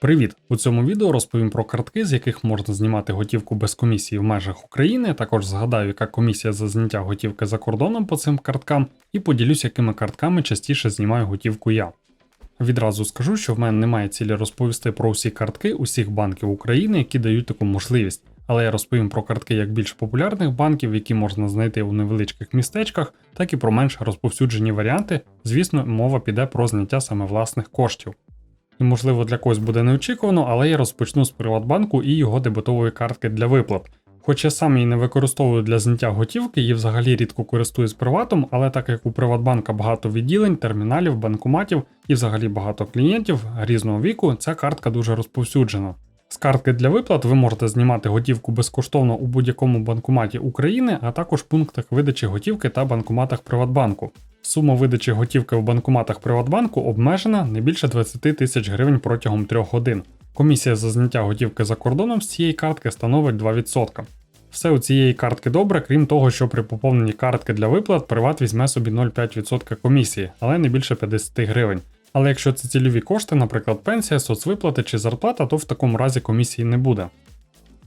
Привіт! У цьому відео розповім про картки, з яких можна знімати готівку без комісії в межах України. Також згадаю, яка комісія за зняття готівки за кордоном по цим карткам, і поділюсь, якими картками частіше знімаю готівку я. Відразу скажу, що в мене немає цілі розповісти про усі картки усіх банків України, які дають таку можливість. Але я розповім про картки як більш популярних банків, які можна знайти у невеличких містечках, так і про менш розповсюджені варіанти. Звісно, мова піде про зняття саме власних коштів і, можливо, для когось буде неочікувано, але я розпочну з Приватбанку і його дебетової картки для виплат. Хоч я сам її не використовую для зняття готівки і взагалі рідко користуюсь приватом, але так як у Приватбанка багато відділень, терміналів, банкоматів і взагалі багато клієнтів різного віку, ця картка дуже розповсюджена. З картки для виплат ви можете знімати готівку безкоштовно у будь-якому банкоматі України, а також пунктах видачі готівки та банкоматах Приватбанку. Сума видачі готівки в банкоматах Приватбанку обмежена не більше 20 тисяч гривень протягом 3 годин. Комісія за зняття готівки за кордоном з цієї картки становить 2%. Все у цієї картки добре, крім того, що при поповненні картки для виплат Приват візьме собі 0,5% комісії, але не більше 50 гривень. Але якщо це цільові кошти, наприклад, пенсія, соцвиплати чи зарплата, то в такому разі комісії не буде.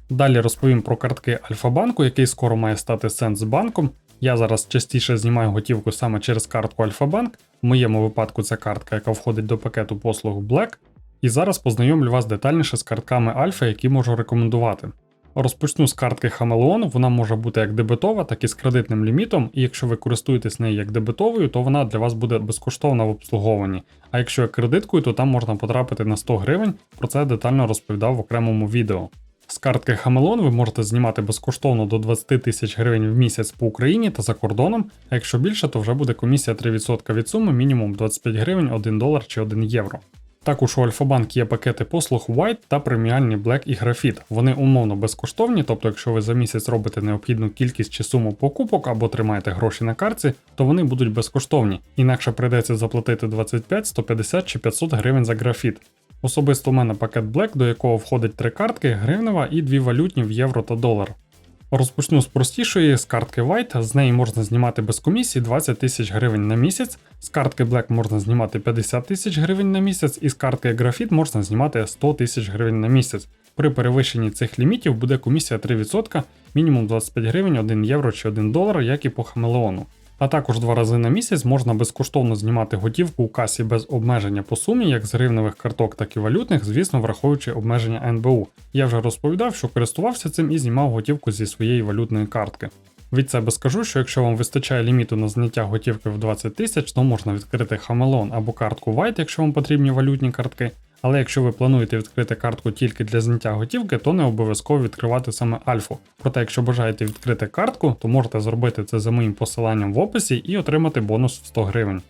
Далі розповім про картки Альфа-банку, який скоро має стати Сенсбанком. Я зараз частіше знімаю готівку саме через картку Альфа-банк. В моєму випадку це картка, яка входить до пакету послуг Black. І зараз познайомлю вас детальніше з картками Альфа, які можу рекомендувати. Розпочну з картки Хамелеон, вона може бути як дебетова, так і з кредитним лімітом, і якщо ви користуєтесь нею як дебетовою, то вона для вас буде безкоштовна в обслуговуванні. А якщо як кредиткою, то там можна потрапити на 100 гривень, про це детально розповідав в окремому відео. З картки Хамелон ви можете знімати безкоштовно до 20 тисяч гривень в місяць по Україні та за кордоном, а якщо більше, то вже буде комісія 3% від суми, мінімум 25 гривень, 1 долар чи 1 євро. Також у Альфа-Банк є пакети послуг White та преміальні Black і Graphite. Вони умовно безкоштовні, тобто, якщо ви за місяць робите необхідну кількість чи суму покупок або тримаєте гроші на картці, то вони будуть безкоштовні. Інакше прийдеться заплатити 25, 150 чи 500 гривень за графіт. Особисто у мене пакет Black, до якого входить три картки, гривнева і дві валютні в євро та долар. Розпочну з простішої, з картки White, з неї можна знімати без комісії 20 тисяч гривень на місяць, з картки Black можна знімати 50 тисяч гривень на місяць, і з картки Graphite можна знімати 100 тисяч гривень на місяць. При перевищенні цих лімітів буде комісія 3%, мінімум 25 гривень, 1 євро чи 1 долар, як і по хамелеону. А також два рази на місяць можна безкоштовно знімати готівку у касі без обмеження по сумі, як з гривневих карток, так і валютних, звісно, враховуючи обмеження НБУ. Я вже розповідав, що користувався цим і знімав готівку зі своєї валютної картки. Від себе скажу, що якщо вам вистачає ліміту на зняття готівки в 20 тисяч, то можна відкрити Хамелон або картку White, якщо вам потрібні валютні картки. Але якщо ви плануєте відкрити картку тільки для зняття готівки, то не обов'язково відкривати саме альфу. Проте, якщо бажаєте відкрити картку, то можете зробити це за моїм посиланням в описі і отримати бонус в 100 гривень.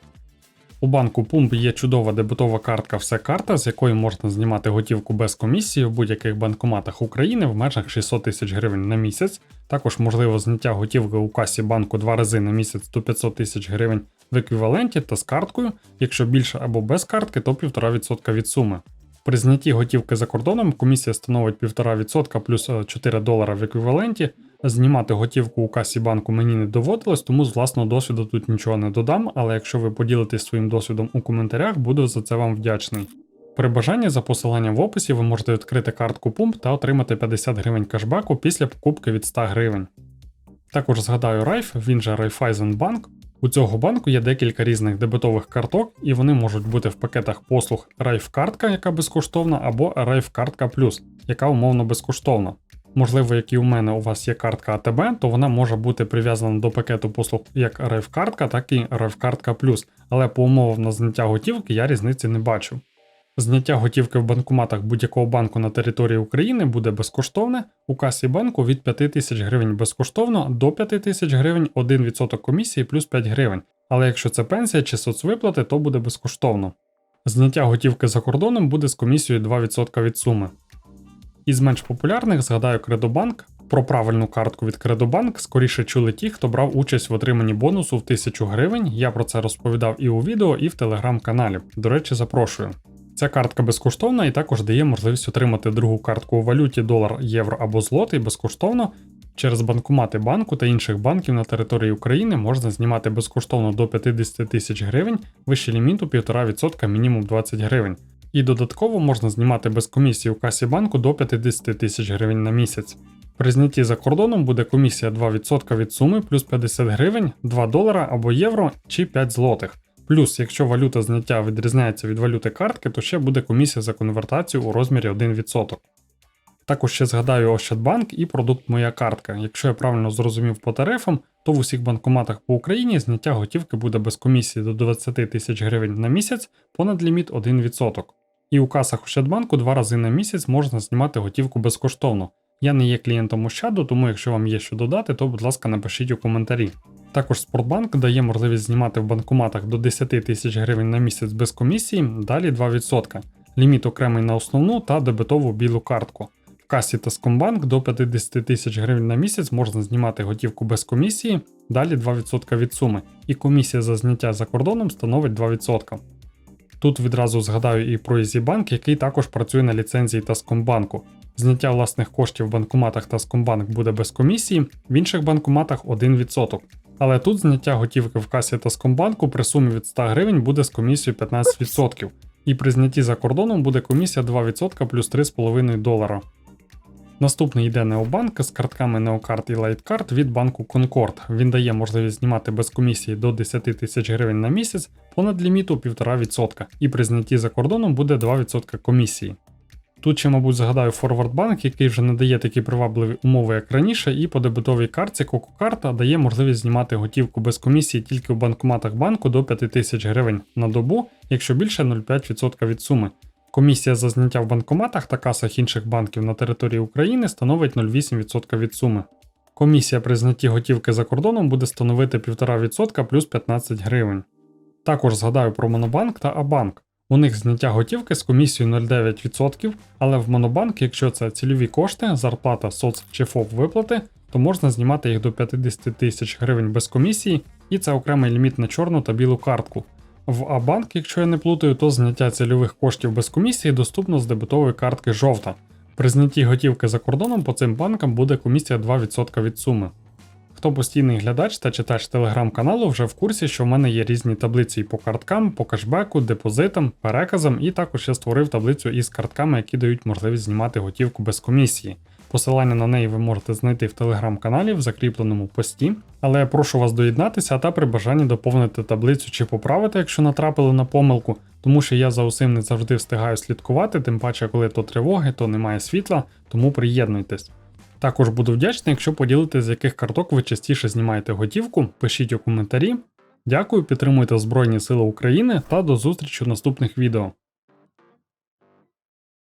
У банку Pump є чудова дебетова картка Все карта, з якої можна знімати готівку без комісії в будь-яких банкоматах України в межах 600 тисяч гривень на місяць. Також можливо зняття готівки у касі банку два рази на місяць до 500 тисяч гривень в еквіваленті та з карткою, якщо більше або без картки, то 1,5% від суми. При знятті готівки за кордоном комісія становить 1,5% плюс 4 е, долара в еквіваленті. Знімати готівку у касі банку мені не доводилось, тому з власного досвіду тут нічого не додам, але якщо ви поділитесь своїм досвідом у коментарях, буду за це вам вдячний. При бажанні за посиланням в описі ви можете відкрити картку Pump та отримати 50 гривень кешбеку після покупки від 100 гривень. Також згадаю Райф, він же Raiffeisenbank. У цього банку є декілька різних дебетових карток, і вони можуть бути в пакетах послуг Райф-картка, яка безкоштовна, або Райф-картка Плюс, яка умовно безкоштовна. Можливо, як і у мене у вас є картка АТБ, то вона може бути прив'язана до пакету послуг як Райф-картка, так і Райф-картка Плюс, але по умовам на зняття готівки я різниці не бачу. Зняття готівки в банкоматах будь-якого банку на території України буде безкоштовне, у касі банку від 5 тисяч гривень безкоштовно до 5 тисяч гривень 1% комісії плюс 5 гривень. Але якщо це пенсія чи соцвиплати, то буде безкоштовно. Зняття готівки за кордоном буде з комісією 2% від суми. Із менш популярних згадаю Кредобанк. Про правильну картку від Кредобанк скоріше чули ті, хто брав участь в отриманні бонусу в 1000 гривень. Я про це розповідав і у відео, і в телеграм-каналі. До речі, запрошую. Ця картка безкоштовна і також дає можливість отримати другу картку у валюті долар, євро або злотий безкоштовно. Через банкомати банку та інших банків на території України можна знімати безкоштовно до 50 тисяч гривень, вище ліміту 1,5% мінімум 20 гривень. І додатково можна знімати без комісії у касі банку до 50 тисяч гривень на місяць. При знятті за кордоном буде комісія 2% від суми плюс 50 гривень, 2 долара або євро чи 5 злотих. Плюс, якщо валюта зняття відрізняється від валюти картки, то ще буде комісія за конвертацію у розмірі 1%. Також ще згадаю Ощадбанк і продукт Моя картка. Якщо я правильно зрозумів по тарифам, то в усіх банкоматах по Україні зняття готівки буде без комісії до 20 тисяч гривень на місяць, понад ліміт 1%. І у касах Ощадбанку два рази на місяць можна знімати готівку безкоштовно. Я не є клієнтом Ощаду, тому якщо вам є що додати, то будь ласка напишіть у коментарі. Також Спортбанк дає можливість знімати в банкоматах до 10 тисяч гривень на місяць без комісії, далі 2%. Ліміт окремий на основну та дебетову білу картку. В касі Таскомбанк до 50 тисяч гривень на місяць можна знімати готівку без комісії, далі 2% від суми, і комісія за зняття за кордоном становить 2%. Тут відразу згадаю і про EasyBank, який також працює на ліцензії Таскомбанку. Зняття власних коштів в банкоматах Таскомбанк буде без комісії, в інших банкоматах 1%. Але тут зняття готівки в касі Таскомбанку при сумі від 100 гривень буде з комісією 15%. І при знятті за кордоном буде комісія 2% плюс 3,5 долара. Наступний йде Необанк з картками Неокарт і Лайткарт від банку Concord. Він дає можливість знімати без комісії до 10 тисяч гривень на місяць понад ліміту 1,5%, і при знятті за кордоном буде 2% комісії. Тут ще, мабуть, згадаю Форвардбанк, який вже не дає такі привабливі умови, як раніше, і по дебетовій картці Кококарта дає можливість знімати готівку без комісії тільки в банкоматах банку до 5 тисяч гривень на добу, якщо більше 0,5% від суми. Комісія за зняття в банкоматах та касах інших банків на території України становить 0,8% від суми. Комісія при знятті готівки за кордоном буде становити 1,5% плюс 15 гривень. Також згадаю про Монобанк та Абанк. У них зняття готівки з комісією 0,9%, але в Монобанк, якщо це цільові кошти, зарплата, соц чи ФОП виплати, то можна знімати їх до 50 тисяч гривень без комісії, і це окремий ліміт на чорну та білу картку. В Абанк, якщо я не плутаю, то зняття цільових коштів без комісії доступно з дебетової картки жовта. При знятті готівки за кордоном по цим банкам буде комісія 2% від суми. Хто постійний глядач та читач телеграм-каналу вже в курсі, що в мене є різні таблиці і по карткам, по кешбеку, депозитам, переказам, і також я створив таблицю із картками, які дають можливість знімати готівку без комісії. Посилання на неї ви можете знайти в телеграм-каналі в закріпленому пості, але я прошу вас доєднатися та при бажанні доповнити таблицю чи поправити, якщо натрапили на помилку, тому що я за усім не завжди встигаю слідкувати, тим паче, коли то тривоги, то немає світла, тому приєднуйтесь. Також буду вдячний, якщо поділитесь, з яких карток ви частіше знімаєте готівку, пишіть у коментарі. Дякую, підтримуйте Збройні Сили України та до зустрічі у наступних відео.